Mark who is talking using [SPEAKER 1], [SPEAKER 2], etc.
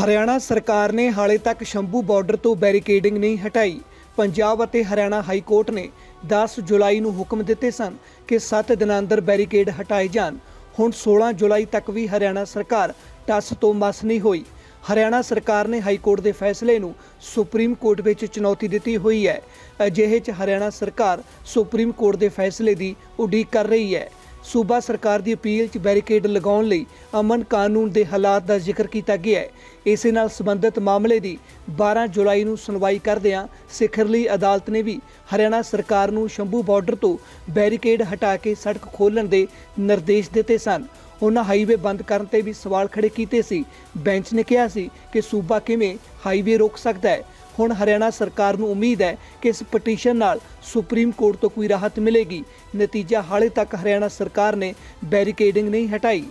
[SPEAKER 1] ਹਰਿਆਣਾ ਸਰਕਾਰ ਨੇ ਹਾਲੇ ਤੱਕ ਸ਼ੰਭੂ ਬਾਰਡਰ ਤੋਂ ਬੈਰੀਕੇਡਿੰਗ ਨਹੀਂ ਹਟਾਈ। ਪੰਜਾਬ ਅਤੇ ਹਰਿਆਣਾ ਹਾਈ ਕੋਰਟ ਨੇ 10 ਜੁਲਾਈ ਨੂੰ ਹੁਕਮ ਦਿੱਤੇ ਸਨ ਕਿ 7 ਦਿਨਾਂ ਅੰਦਰ ਬੈਰੀਕੇਡ ਹਟਾਏ ਜਾਣ। ਹੁਣ 16 ਜੁਲਾਈ ਤੱਕ ਵੀ ਹਰਿਆਣਾ ਸਰਕਾਰ ਟੱਸ ਤੋਂ ਮਸ ਨਹੀਂ ਹੋਈ। ਹਰਿਆਣਾ ਸਰਕਾਰ ਨੇ ਹਾਈ ਕੋਰਟ ਦੇ ਫੈਸਲੇ ਨੂੰ ਸੁਪਰੀਮ ਕੋਰਟ ਵਿੱਚ ਚੁਣੌਤੀ ਦਿੱਤੀ ਹੋਈ ਹੈ। ਅਜਿਹੇ 'ਚ ਹਰਿਆਣਾ ਸਰਕਾਰ ਸੁਪਰੀਮ ਕੋਰਟ ਦੇ ਫੈਸਲੇ ਦੀ ਉਡੀਕ ਕਰ ਰਹੀ ਹੈ। ਸੂਬਾ ਸਰਕਾਰ ਦੀ ਅਪੀਲ 'ਚ ਬੈਰੀਕੇਡ ਲਗਾਉਣ ਲਈ ਅਮਨ ਕਾਨੂੰਨ ਦੇ ਹਾਲਾਤ ਦਾ ਜ਼ਿਕਰ ਕੀਤਾ ਗਿਆ ਹੈ। ਇਸੇ ਨਾਲ ਸੰਬੰਧਿਤ ਮਾਮਲੇ ਦੀ 12 ਜੁਲਾਈ ਨੂੰ ਸੁਣਵਾਈ ਕਰਦਿਆਂ ਸਿਖਰਲੀ ਅਦਾਲਤ ਨੇ ਵੀ ਹਰਿਆਣਾ ਸਰਕਾਰ ਨੂੰ ਸ਼ੰਭੂ ਬਾਰਡਰ ਤੋਂ ਬੈਰੀਕੇਡ ਹਟਾ ਕੇ ਸੜਕ ਖੋਲ੍ਹਣ ਦੇ ਨਿਰਦੇਸ਼ ਦਿੱਤੇ ਸਨ। ਉਹਨਾਂ ਹਾਈਵੇ ਬੰਦ ਕਰਨ ਤੇ ਵੀ ਸਵਾਲ ਖੜੇ ਕੀਤੇ ਸੀ। ਬੈਂਚ ਨੇ ਕਿਹਾ ਸੀ ਕਿ ਸੂਬਾ ਕਿਵੇਂ ਹਾਈਵੇ ਰੋਕ ਸਕਦਾ ਹੈ। ਹੁਣ ਹਰਿਆਣਾ ਸਰਕਾਰ ਨੂੰ ਉਮੀਦ ਹੈ ਕਿ ਇਸ ਪਟੀਸ਼ਨ ਨਾਲ ਸੁਪਰੀਮ ਕੋਰਟ ਤੋਂ ਕੋਈ ਰਾਹਤ ਮਿਲੇਗੀ। ਨਤੀਜਾ ਹਾਲੇ ਤੱਕ ਹਰਿਆਣਾ ਸਰਕਾਰ ਨੇ ਬੈਰੀਕੇਡਿੰਗ ਨਹੀਂ ਹਟਾਈ।